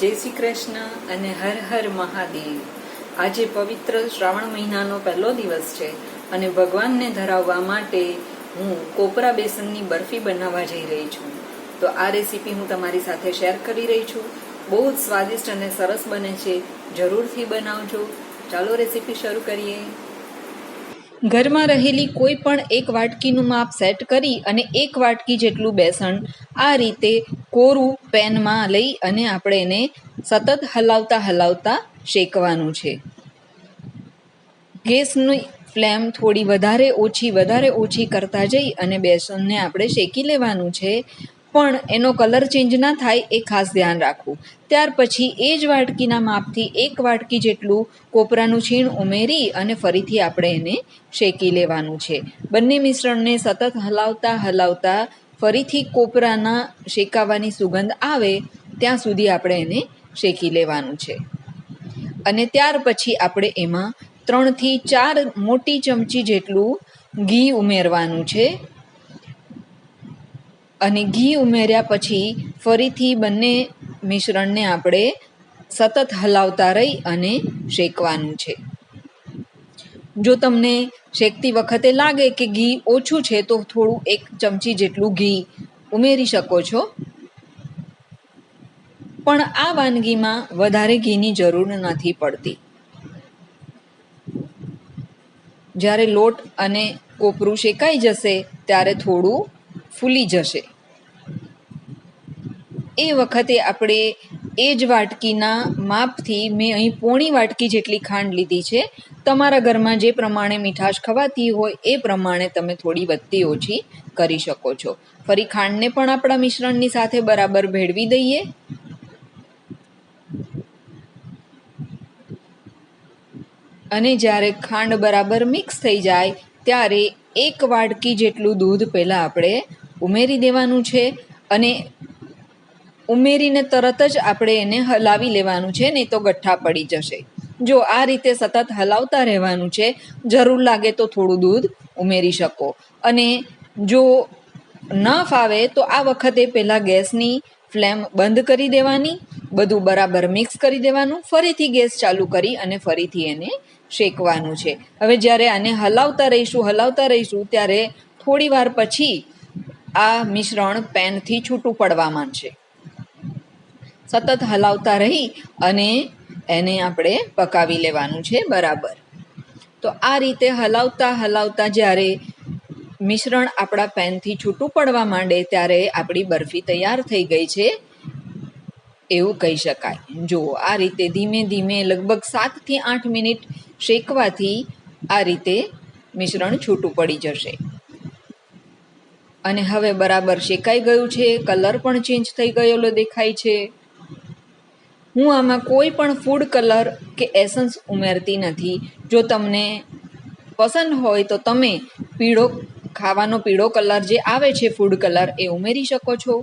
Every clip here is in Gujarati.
જય શ્રી કૃષ્ણ અને હર હર મહાદેવ. આજે પવિત્ર શ્રાવણ મહિનાનો પહેલો દિવસ છે અને ભગવાનને ધરાવવા માટે હું કોપરા બેસનની બરફી બનાવવા જઈ રહી છું. તો આ રેસીપી હું તમારી સાથે શેર કરી રહી છું. બહુ જ સ્વાદિષ્ટ અને સરસ બને છે. જરૂરથી બનાવજો. ચાલો રેસીપી શરૂ કરીએ. ઘરમાં રહેલી કોઈ પણ એક વાટકીનું માપ સેટ કરી અને એક વાટકી જેટલું બેસન આ રીતે કોરું પેનમાં લઈ અને આપણે એને સતત હલાવતા હલાવતા શેકવાનું છે. ગેસની ફ્લેમ થોડી વધારે ઓછી વધારે ઓછી કરતા જઈ અને બેસનને આપણે શેકી લેવાનું છે. પણ એનો કલર ચેન્જ ના થાય એ ખાસ ધ્યાન રાખવું. ત્યાર પછી એ જ વાટકીના માપથી એક વાટકી જેટલું કોપરાનું છીણ ઉમેરી અને ફરીથી આપણે એને શેકી લેવાનું છે. બંને મિશ્રણને સતત હલાવતા હલાવતા ફરીથી કોપરાના શેકાવાની સુગંધ આવે, ત્યાં સુધી આપણે એને શેકી લેવાનું છે. અને ત્યાર પછી આપણે એમાં ત્રણથી ચાર મોટી ચમચી જેટલું ઘી ઉમેરવાનું છે. અને ઘી ઉમેર્યા પછી ફરીથી બંને મિશ્રણને આપણે સતત હલાવતા રહી અને શેકવાનું છે. જો તમને શેકતી વખતે લાગે કે ઘી ઓછું છે, તો થોડું એક ચમચી જેટલું ઘી ઉમેરી શકો છો. પણ આ વાનગીમાં વધારે ઘીની જરૂર નથી પડતી. જ્યારે લોટ અને કોપરું શેકાઈ જશે, ત્યારે થોડું ફૂલી જશે. એ વખતે આપણે એ જ વાટકીના માપથી મેં અહીં પોણી વાટકી જેટલી ખાંડ લીધી છે. તમારા ઘરમાં જે પ્રમાણે મીઠાશ ખવાતી હોય એ પ્રમાણે તમે થોડી વધતી ઓછી કરી શકો છો. ફરી ખાંડને પણ આપણા મિશ્રણની સાથે બરાબર ભેળવી દઈએ. અને જ્યારે ખાંડ બરાબર મિક્સ થઈ જાય, ત્યારે એક વાટકી જેટલું દૂધ પહેલાં આપણે ઉમેરી દેવાનું છે. અને ઉમેરીને તરત જ આપણે એને હલાવી લેવાનું છે, નહીં તો ગઠ્ઠા પડી જશે. જો આ રીતે સતત હલાવતા રહેવાનું છે, જરૂર લાગે તો થોડું દૂધ ઉમેરી શકો. અને જો ન ફાવે તો આ વખતે પહેલાં ગેસની ફ્લેમ બંધ કરી દેવાની, બધું બરાબર મિક્સ કરી દેવાનું, ફરીથી ગેસ ચાલુ કરી અને ફરીથી એને શેકવાનું છે. હવે જ્યારે આને હલાવતા રહીશું હલાવતા રહીશું, ત્યારે થોડી વાર પછી આ મિશ્રણ પેનથી છૂટું પડવા માંડશે સતત હલાવતા રહી અને એને આપણે પકાવી લેવાનું છે બરાબર. તો આ રીતે હલાવતા હલાવતા જ્યારે મિશ્રણ આપણા પેનથી છૂટું પડવા માંડે ત્યારે આપણી બરફી તૈયાર થઈ ગઈ છે. એવું કહી શકાય. જો આ રીતે ધીમે ધીમે લગભગ સાતથી આઠ મિનિટ શેકવાથી આ રીતે મિશ્રણ છૂટું પડી જશે. અને હવે બરાબર શેકાઈ ગયું છે, કલર પણ ચેન્જ થઈ ગયેલો દેખાય છે. હું આમાં કોઈ પણ ફૂડ કલર કે એસન્સ ઉમેરતી નથી. જો તમને પસંદ હોય તો તમે પીળો, ખાવાનો પીળો કલર જે આવે છે ફૂડ કલર એ ઉમેરી શકો છો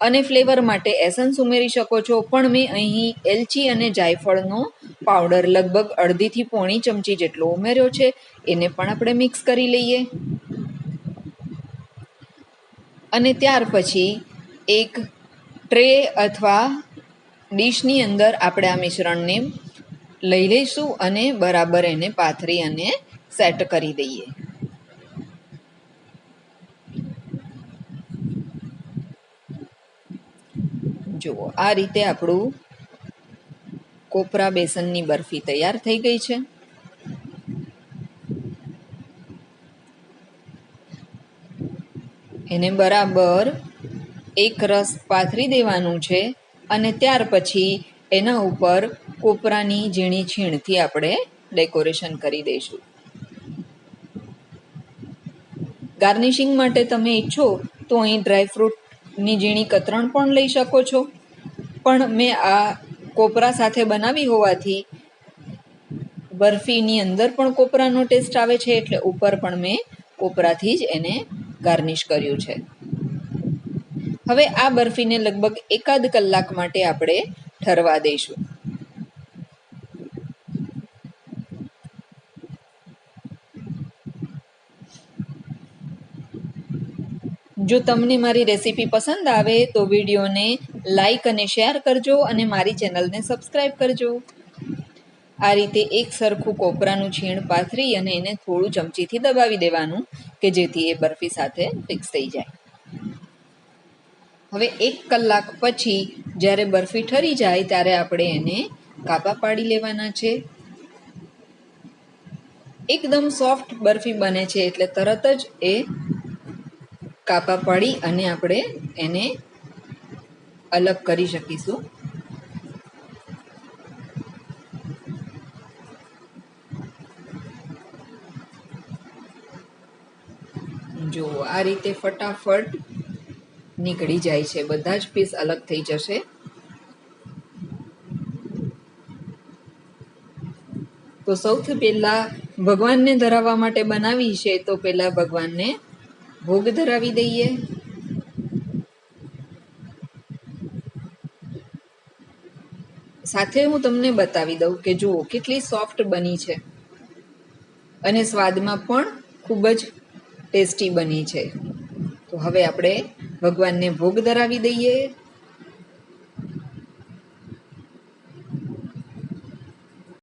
અને ફ્લેવર માટે એસન્સ ઉમેરી શકો છો. પણ મેં અહીં એલચી અને જાયફળનો પાવડર લગભગ અડધીથી પોણી ચમચી જેટલો ઉમેર્યો છે. એને પણ આપણે મિક્સ કરી લઈએ. અને ત્યાર પછી એક ટ્રે અથવા ડીશની અંદર આપણે આ મિશ્રણને લઈ લઈશું અને બરાબર એને પાથરી અને સેટ કરી દઈએ. જુઓ, આ રીતે આપણું કોપરા બેસનની બરફી તૈયાર થઈ ગઈ છે. એને બરાબર એક રસ પાથરી દેવાનું છે. અને ત્યાર પછી એના ઉપર કોપરાની ઝીણી છીણથી આપણે ડેકોરેશન કરી દઈશું. ગાર્નિશિંગ માટે તમે ઈચ્છો તો અહીં ડ્રાયફ્રૂટની ઝીણી કતરણ પણ લઈ શકો છો. પણ મેં આ કોપરા સાથે બનાવી હોવાથી બરફીની અંદર પણ કોપરાનો ટેસ્ટ આવે છે, એટલે ઉપર પણ મેં કોપરાથી જ એને ગાર્નિશ કર્યું છે. હવે આ બરફીને લગભગ એકાદ કલાક માટે આપણે ઠરવા દઈશું. જો તમને મારી રેસીપી પસંદ આવે તો વિડીયોને લાઈક અને શેર કરજો અને મારી ચેનલને સબસ્ક્રાઈબ કરજો. આ રીતે એક સરખું કોપરાનું છીણ પાથરી અને એને થોડું ચમચીથી દબાવી દેવાનું કે જેથી એ બરફી સાથે ફિક્સ થઈ જાય. હવે એક કલાક પછી જ્યારે બરફી ઠરી જાય ત્યારે આપણે એને કાપા પાડી લેવાના છે. એકદમ સોફ્ટ બરફી બને છે એટલે તરત જ એ કાપા પાડી અને આપણે એને અલગ કરી શકીશું. જો આ રીતે ફટાફટ નીકળી જાય છે. બધા જ પીસ અલગ થઈ જશે. તો સૌથી પહેલા ભગવાનને ધરાવવા માટે બનાવી છે, તો પહેલા ભગવાનને ભોગ ધરાવી દઈએ. સાથે હું તમને બતાવી દઉં કે જુઓ, કેટલી સોફ્ટ બની છે. અને સ્વાદમાં પણ ખૂબ જ ટેસ્ટી બની છે. તો હવે આપણે ભગવાનને ભોગ ધરાવી દઈએ.